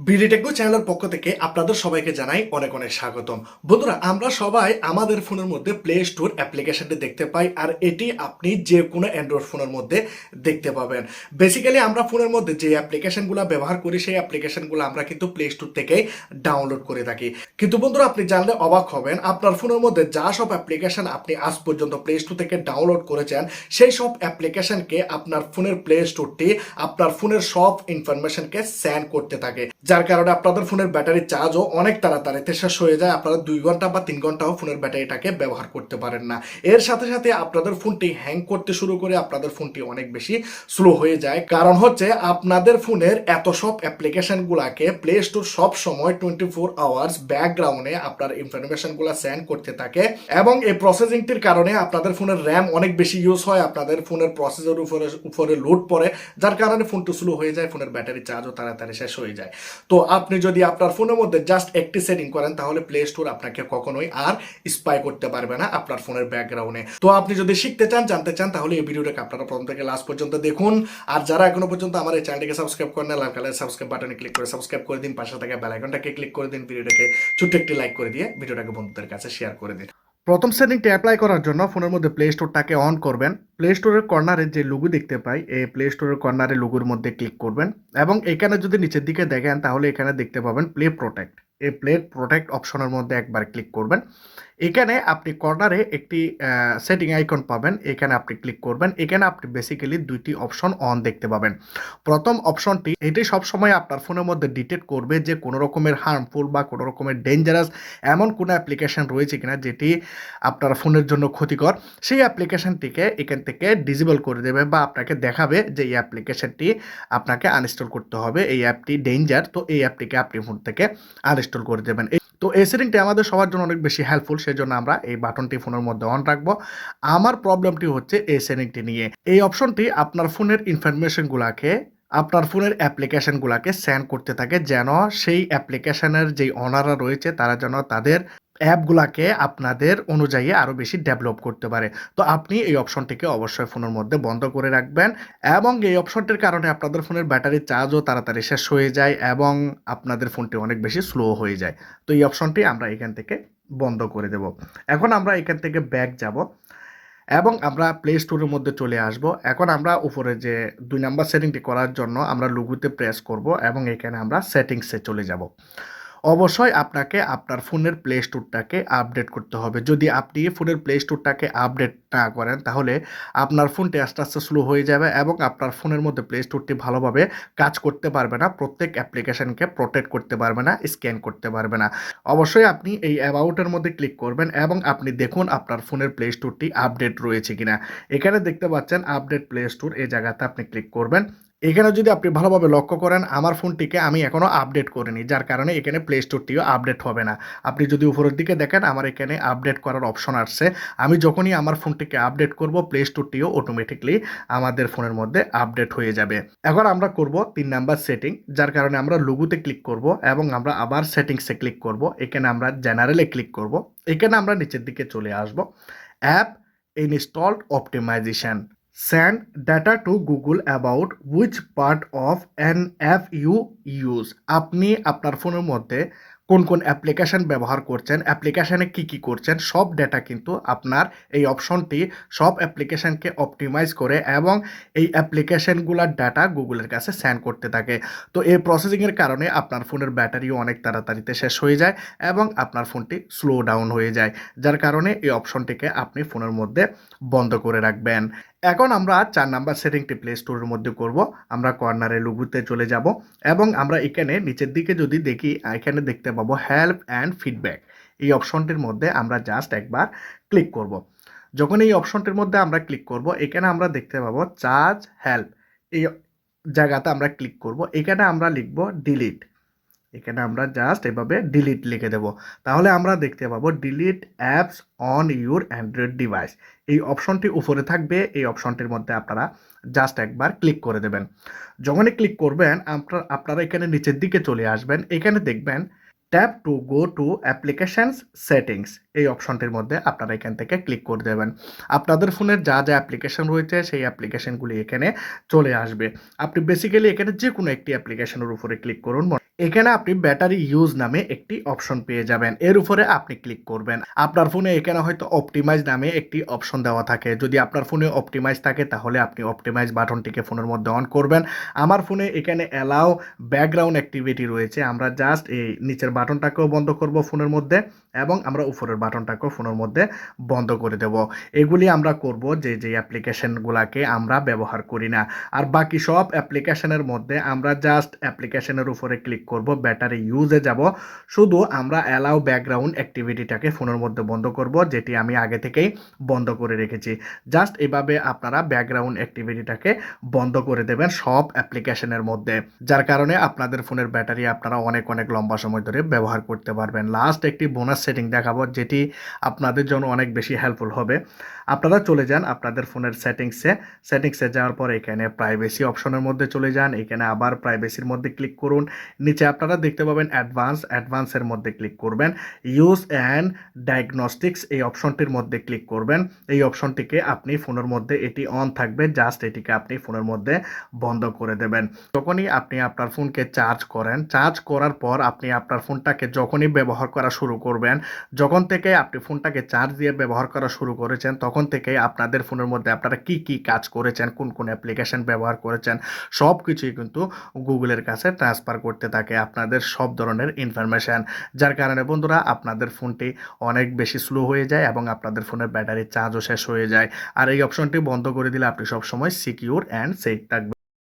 বিডিটেকনো চ্যানেলের পক্ষ থেকে আপনাদের সবাইকে জানাই অনেক অনেক স্বাগতম। বন্ধুরা, আমরা সবাই আমাদের ফোনের মধ্যে প্লে স্টোর অ্যাপ্লিকেশনটি দেখতে পাই আর এটি আপনি যে কোনো অ্যান্ড্রয়েড ফোনের মধ্যে দেখতে পাবেন। বেসিক্যালি আমরা ফোনের মধ্যে যে অ্যাপ্লিকেশনগুলো ব্যবহার করি, সেই অ্যাপ্লিকেশনগুলো আমরা কিন্তু প্লে স্টোর থেকেই ডাউনলোড করে থাকি। কিন্তু বন্ধুরা, আপনি জানলে অবাক হবেন, আপনার ফোনের মধ্যে যা সব অ্যাপ্লিকেশন আপনি আজ পর্যন্ত প্লে স্টোর থেকে ডাউনলোড করেছেন, সেই সব অ্যাপ্লিকেশনকে আপনার ফোনের প্লে স্টোরটি আপনার ফোনের সব ইনফরমেশনকে সেন্ড করতে থাকে। যার কারণে আপনাদের ফোনের ব্যাটারি চার্জও অনেক তাড়াতাড়িতে শেষ হয়ে যায়, আপনারা দুই ঘণ্টা বা তিন ঘন্টাও ফোনের ব্যাটারিটাকে ব্যবহার করতে পারেন না। এর সাথে সাথে আপনাদের ফোনটি হ্যাং করতে শুরু করে আপনাদের ফোনটি অনেক বেশি স্লো হয়ে যায়। কারণ হচ্ছে আপনাদের ফোনের এত সব অ্যাপ্লিকেশনগুলোকে প্লে স্টোর সব সময় টোয়েন্টি ফোর আওয়ার্স ব্যাকগ্রাউন্ডে আপনার ইনফরমেশনগুলো সেন্ড করতে থাকে এবং এই প্রসেসিংটির কারণে আপনাদের ফোনের র্যাম অনেক বেশি ইউজ হয়, আপনাদের ফোনের প্রসেসর উপরে উপরে লোড পড়ে, যার কারণে ফোনটি স্লো হয়ে যায়, ফোনের ব্যাটারি চার্জও তাড়াতাড়ি শেষ হয়ে যায়। তো আপনি যদি আপনার ফোনের মধ্যে জাস্ট একটি সেটিং করেন, তাহলে প্লে স্টোর আপনাকে কখনোই আর স্পাই করতে পারবে না আপনার ফোনের ব্যাকগ্রাউন্ডে তো আপনি যদি শিখতে চান, জানতে চান, তাহলে এই ভিডিওটাকে আপনারা প্রথম থেকে লাস্ট পর্যন্ত দেখুন। আর যারা এখনও পর্যন্ত আমার এই চ্যানেলটিকে সাবস্ক্রাইব করেন লাল কালার সাবস্ক্রাইব বাটনে ক্লিক করে সাবস্ক্রাইব করে দিন, পাশে থাকা বেল আইকনটাকে ক্লিক করে দিন ভিডিওটাকে ছোট্ট একটি লাইক করে দিয়ে ভিডিওটাকে বন্ধুদের কাছে শেয়ার করে দিন। প্রথম সেটিংটি অ্যাপ্লাই করার জন্য ফোনের মধ্যে প্লে স্টোরটাকে অন করবেন। প্লে স্টোরের কর্নারে যে লুগো দেখতে পাই, এই প্লে স্টোরের কর্নারে লুগোর মধ্যে ক্লিক করবেন এবং এখানে যদি নিচের দিকে দেখেন, তাহলে এখানে দেখতে পাবেন প্লে প্রোটেক্ট এই প্লে প্রোটেক্ট অপশনের মধ্যে একবার ক্লিক করবেন। এখানে আপনি কর্নারে একটি সেটিং আইকন পাবেন। এখানে আপনি ক্লিক করবেন। এখানে আপনি বেসিক্যালি দুইটি অপশন অন দেখতে পাবেন। প্রথম অপশনটি এটি সবসময় আপনার ফোনের মধ্যে ডিটেক্ট করবে যে কোনো রকমের হার্মফুল বা কোনো রকমের ডেঞ্জারাস এমন কোনো অ্যাপ্লিকেশন রয়েছে কিনা, যেটি আপনার ফোনের জন্য ক্ষতিকর। সেই অ্যাপ্লিকেশনটিকে এখান থেকে ডিজেবল করে দেবে বা আপনাকে দেখাবে যে এই অ্যাপ্লিকেশনটি আপনাকে আনইনস্টল করতে হবে, এই অ্যাপটি ডেঞ্জার তো এই অ্যাপটিকে আপনি ফোন থেকে আনইনস্টল করে দেবেন। তো এই সেটিংটি আমাদের সবার জন্য অনেক বেশি হেল্পফুল সেই জন্য আমরা এই বাটনটি ফোনের মধ্যে অন রাখব। আমার প্রবলেমটি হচ্ছে এই সেটিংটি নিয়ে। এই অপশনটি আপনার ফোনের ইনফরমেশনগুলোকে আপনার ফোনের অ্যাপ্লিকেশনগুলোকে সেন্ড করতে থাকে যেন সেই অ্যাপ্লিকেশনের যেই অনাররা রয়েছে, তারা যেন তাদের অ্যাপগুলাকে আপনাদের অনুযায়ী আরও বেশি ডেভেলপ করতে পারে। তো আপনি এই অপশনটিকে অবশ্যই ফোনের মধ্যে বন্ধ করে রাখবেন এবং এই অপশনটির কারণে আপনাদের ফোনের ব্যাটারি চার্জও তাড়াতাড়ি শেষ হয়ে যায় এবং আপনাদের ফোনটি অনেক বেশি স্লো হয়ে যায়। তো এই অপশনটি আমরা এখান থেকে বন্ধ করে দেব। এখন আমরা এখান থেকে ব্যাক যাব এবং আমরা প্লে স্টোরের মধ্যে চলে আসব। এখন আমরা উপরে যে দুই নাম্বার সেটিংটি করার জন্য আমরা লুগুতে প্রেস করব এবং এখানে আমরা সেটিংসে চলে যাব। অবশ্যই আপনাকে আপনার ফোনের প্লে স্টোরটাকে আপডেট করতে হবে। যদি আপনি ফোনের প্লে স্টোরটাকে আপডেট না করেন, তাহলে আপনার ফোনটি আস্তে আস্তে স্লো হয়ে যাবে এবং আপনার ফোনের মধ্যে প্লে স্টোরটি ভালোভাবে কাজ করতে পারবে না। প্রত্যেক অ্যাপ্লিকেশনকে প্রোটেক্ট করতে পারবে না স্ক্যান করতে পারবে না। অবশ্যই আপনি এই অ্যাবাউটের মধ্যে ক্লিক করবেন এবং আপনি দেখুন আপনার ফোনের প্লে স্টোরটি আপডেট রয়েছে কিনা। এখানে দেখতে পাচ্ছেন আপডেট প্লে স্টোর এই জায়গাতে আপনি ক্লিক করবেন। এখানে যদি আপনি ভালোভাবে লক্ষ্য করেন, আমার ফোনটিকে আমি এখনও আপডেট করিনি, যার কারণে এখানে প্লে স্টোরটিও আপডেট হবে না। আপনি যদি উপরের দিকে দেখেন, আমার এখানে আপডেট করার অপশন আসছে। আমি যখনই আমার ফোনটিকে আপডেট করব প্লে স্টোরটিও অটোমেটিকলি আমাদের ফোনের মধ্যে আপডেট হয়ে যাবে। এখন আমরা করব তিন নাম্বার সেটিং যার কারণে আমরা লুগুতে ক্লিক করব এবং আমরা আবার সেটিংসে ক্লিক করব। এখানে আমরা জেনারেলে ক্লিক করব। এখানে আমরা নিচের দিকে চলে আসব। App installed optimisation send data to google about which part of an app you use আপনি আপনার ফোনের মধ্যে কোন কোন অ্যাপ্লিকেশন ব্যবহার করছেন অ্যাপ্লিকেশানে কি কি করছেন, সব ডেটা কিন্তু আপনার এই অপশনটি সব অ্যাপ্লিকেশনকে অপটিমাইজ করে এবং এই অ্যাপ্লিকেশনগুলোর ডাটা গুগলের কাছে সেন্ড করতে থাকে। তো এই প্রসেসিংয়ের কারণে আপনার ফোনের ব্যাটারিও অনেক তাড়াতাড়িতে শেষ হয়ে যায় এবং আপনার ফোনটি স্লো ডাউন হয়ে যায়, যার কারণে এই অপশনটিকে আপনি ফোনের মধ্যে বন্ধ করে রাখবেন। এখন আমরা চার নাম্বার সেটিংটি প্লে স্টোরের মধ্যে করব। আমরা কর্নারে লুগুতে চলে যাব এবং আমরা এখানে নিচের দিকে যদি দেখি, এখানে দেখতে পাবো হেল্প অ্যান্ড ফিডব্যাক এই অপশনটির মধ্যে আমরা জাস্ট একবার ক্লিক করব। যখন এই অপশনটির মধ্যে আমরা ক্লিক করব, এখানে আমরা দেখতে পাবো চার্জ হেল্প এই জায়গাতে আমরা ক্লিক করব। এখানে আমরা লিখব ডিলিট এখানে আমরা জাস্ট এভাবে ডিলিট লিখে দেব। তাহলে আমরা দেখতে পাবো delete apps on your Android device এই অপশনটি উপরে থাকবে। এই অপশনটির মধ্যে আপনারা জাস্ট একবার ক্লিক করে দেবেন। যখনই ক্লিক করবেন, আপনার, আপনারা এখানে নিচের দিকে চলে আসবেন। এখানে দেখবেন tap to go to applications settings এই অপশনটির মধ্যে আপনারা এখান থেকে ক্লিক করে দেবেন। আপনাদের ফোনের যা যা অ্যাপ্লিকেশন রয়েছে, সেই অ্যাপ্লিকেশনগুলি এখানে চলে আসবে। আপনি বেসিক্যালি এখানে যে কোনো একটি অ্যাপ্লিকেশনের উপরে ক্লিক করুন। এখানে আপনি ব্যাটারি ইউজ নামে একটি অপশন পেয়ে যাবেন। এর উপরে আপনি ক্লিক করবেন। আপনার ফোনে এখানে হয়তো অপটিমাইজ নামে একটি অপশন দেওয়া থাকে। যদি আপনার ফোনে অপটিমাইজ থাকে, তাহলে আপনি অপটিমাইজ বাটনটিকে ফোনের মধ্যে অন করবেন। আমার ফোনে এখানে অ্যালাউ ব্যাকগ্রাউন্ড অ্যাক্টিভিটি রয়েছে। আমরা জাস্ট এই নিচের বাটনটাকেও বন্ধ করব ফোনের মধ্যে এবং আমরা উপরের বাটনটাকেও ফোনের মধ্যে বন্ধ করে দেব। এগুলি আমরা করব যে যে অ্যাপ্লিকেশনগুলোকে আমরা ব্যবহার করি না। আর বাকি সব অ্যাপ্লিকেশনের মধ্যে আমরা জাস্ট অ্যাপ্লিকেশনের উপরে ক্লিক করব ব্যাটারি ইউজে যাব। শুধু আমরা অ্যালাউ ব্যাকগ্রাউন্ড অ্যাক্টিভিটিটাকে ফোনের মধ্যে বন্ধ করব, যেটি আমি আগে থেকেই বন্ধ করে রেখেছি। জাস্ট এভাবে আপনারা ব্যাকগ্রাউন্ড অ্যাক্টিভিটিটাকে বন্ধ করে দেবেন সব অ্যাপ্লিকেশনের মধ্যে। যার কারণে আপনাদের ফোনের ব্যাটারি আপনারা অনেক অনেক লম্বা সময় ধরে ব্যবহার করতে পারবেন। লাস্ট একটি বোনাস সেটিং দেখাবো, যেটি আপনাদের জন্য অনেক বেশি হেল্পফুল হবে। আপনারা চলে যান আপনাদের ফোনের সেটিংসে সেটিংসে যাওয়ার পর এখানে প্রাইভেসি অপশনের মধ্যে চলে যান। এখানে আবার প্রাইভেসির মধ্যে ক্লিক করুন। নিচে আপনারা দেখতে পাবেন অ্যাডভান্স অ্যাডভান্সের মধ্যে ক্লিক করবেন। ইউজ অ্যান্ড ডায়াগনস্টিক্স এই অপশনটির মধ্যে ক্লিক করবেন। এই অপশনটিকে আপনি ফোনের মধ্যে এটি অন থাকবে জাস্ট এটিকে আপনি ফোনের মধ্যে বন্ধ করে দেবেন। যখনই আপনি আপনার ফোনকে চার্জ করেন চার্জ করার পর আপনি আপনার ফোনটাকে যখনই ব্যবহার করা শুরু করবেন, যখন থেকে আপনি ফোনটাকে চার্জ দিয়ে ব্যবহার করা শুরু করেছেন, তখন থেকে আপনাদের ফোনের মধ্যে আপনারা কি কি কাজ করেছেন, কোন কোন অ্যাপ্লিকেশন ব্যবহার করেছেন সব কিছুই কিন্তু গুগলের কাছে ট্রান্সফার করতে থাকে আপনাদের সব ধরনের ইনফরমেশান যার কারণে বন্ধুরা, আপনাদের ফোনটি অনেক বেশি স্লো হয়ে যায় এবং আপনাদের ফোনের ব্যাটারি চার্জও শেষ হয়ে যায়। আর এই অপশনটি বন্ধ করে দিলে আপনি সবসময় সিকিউর অ্যান্ড সেফ থাকবেন।